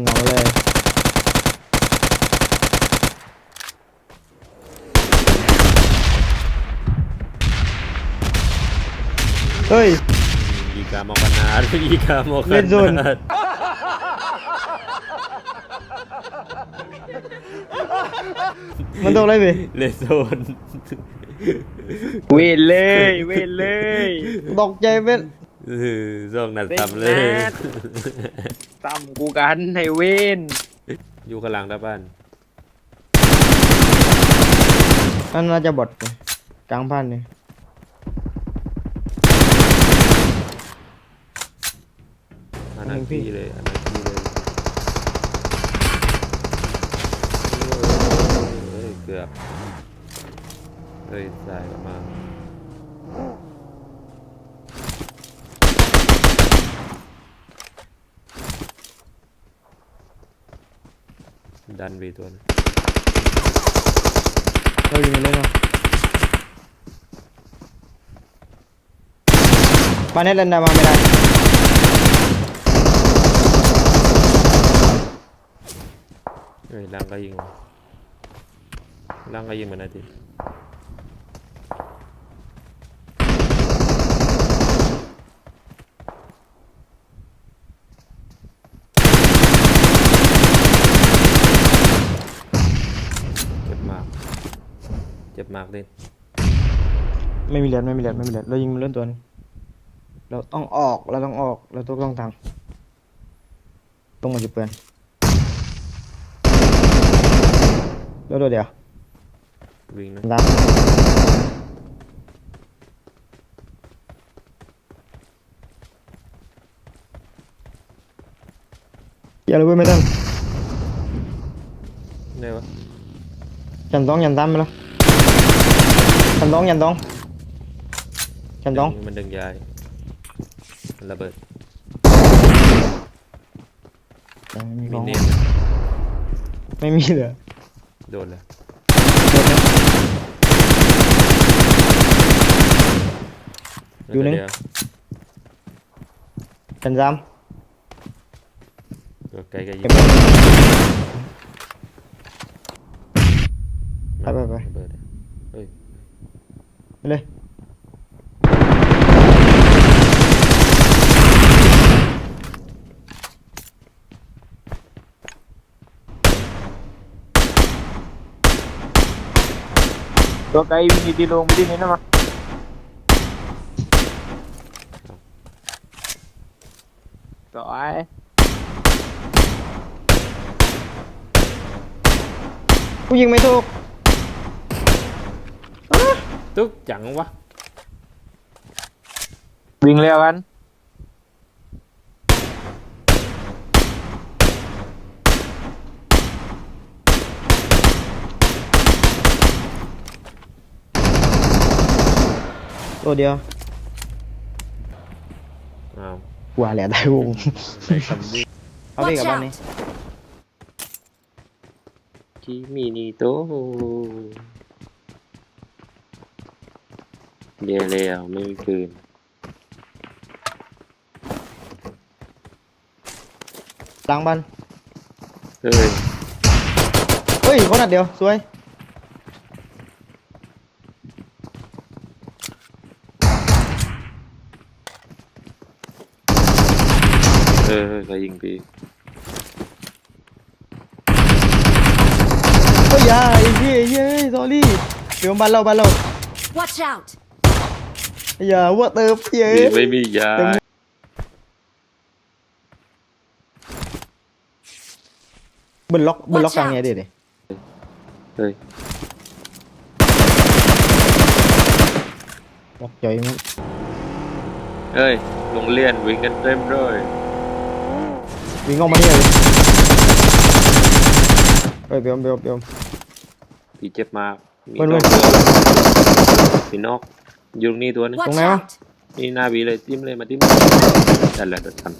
เงาเลย เฮ้ย Jika mau kanar, jika mau Red zone. kanar. มันต้องอะไรไป Red zone. เวนเลย เวนเลย ตกใจเป็น Ừ, Dòng nạt Đích tầm nát. lên. ซ้ำกูกันให้เวน Dù khả năng đáp án. นั่นน่าจะบอดเลยกลางพันเลย Anh ăn phi đây, anh ăn phi đây. Ôi, cược. Ôi, dài quá mà. Đan về tuần. เราอยู่ในเล่นเนาะบ้านนี้เล่นได้มาไม่ได้ Ôi, lang cái gì mà. Lang cái gì mà này thì. เจ็บมาก เจ็บมากเลยไม่มีเหรียญไม่มีเหรียญไม่มีเหรียญเรายิงมันเล่นตัวนึงเราต้องออกเราต้องออกเราต้องต้องทางต้องมาจุดเปลือนเดี๋ยวเดี๋ยวเดี๋ยววิ่งนะตามอย่าเลยเว้ยไม่ต้องเนี่ยวะยันต้องยันตามไปแล้ว ยันต้องยันต้องยันต้องมันดึงยายมันระเบิดยังไม่มีขมีองเนียนไม่มีเหลือโดนเลยอยู่นึงเดี๋วยันซ้เดี๋ยวไกลๆำยิเก็งบไปไปไประเบิดเฮ้ย ไปเลยตัวไกลวิ่งดีลงไปที่นี่นะมาต่อไอ้ผู้ยิงไม่ถูก tức chẳng quá วิ่งเร็วกันตัวเดียว nào กว่าแหละได้วง phải cầm đi เอาดิ Watch กับ บ้านนี้ out! chi mini tố đè lèo mấy cười หลังบ้าน ơi เฮ้ยคนนัดเดียวสวย ơi ơi phải dừng đi เฮ้ยอยาไอ้เหี้ยไอ้เหี้ยเฮ้ยสอรี่เดี๋ยวบ้านเราบ้านเรา Watch out! อย่าวัวเติมเหี้ย đi mấy mi già บนล็อกบนล็อก Watch กลาง out ไงเดี๋ยวดิ ơi ล็อกใหญ่มั้ง ơi lùng liền วิ่งกันเต็มเลยวิ่งออกมาเนี่ยเลยเฮ้ยเบียมเบียมเบียมพี่เจ็บมากมีเว้ยนเว้อยกพี่นอก อยู่ตรงนี้ตัวนึง Watch now. out! นี่หน้าบีเลยจิ้มเลยมาจิ้มแต่ละเดือดทัน